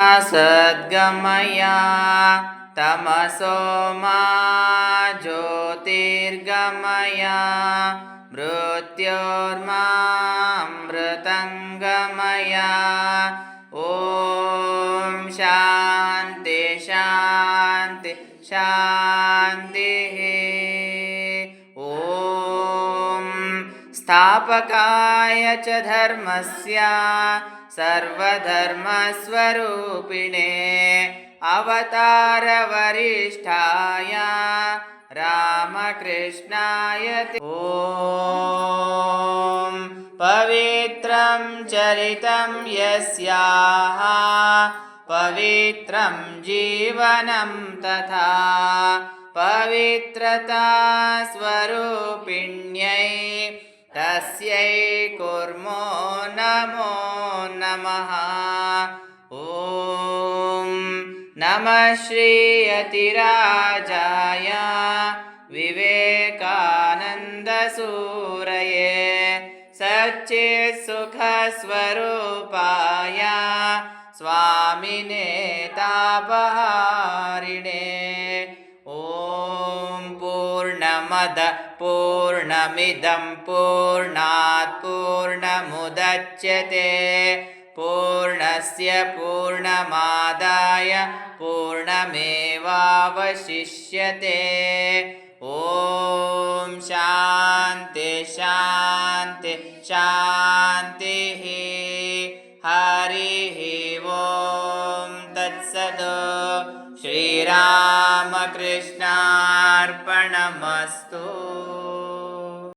सद्गमया तमसो मा ज्योतिर्गमया मृत्योर्मामृतङ्गमया। ॐ शान्ति शान्ति शान्तिः स्थापकाय च धर्मस्य सर्वधर्मस्वरूपिणे अवतारवरिष्ठाय रामकृष्णाय ॐ पवित्रं चरितं यस्याः पवित्रं जीवनं तथा पवित्रता स्वरूपिण्यै तस्यै कुर्मो नमो नमः। ॐ नमः श्रीयतिराजाय विवेकानन्दसूरये सच्चित्सुखस्वरूपाय स्वामिने तापहारिणे पूर्णमद पूर्णात् पूर्णमुदच्यते। पूर्णस्य पूर्णमादाय पूर्णमेवावशिष्यते। ॐ शान्ति शान्ति शान्तिः। हरिः ॐ तत्सद् श्रीरामकृष्णार्पणमस्तु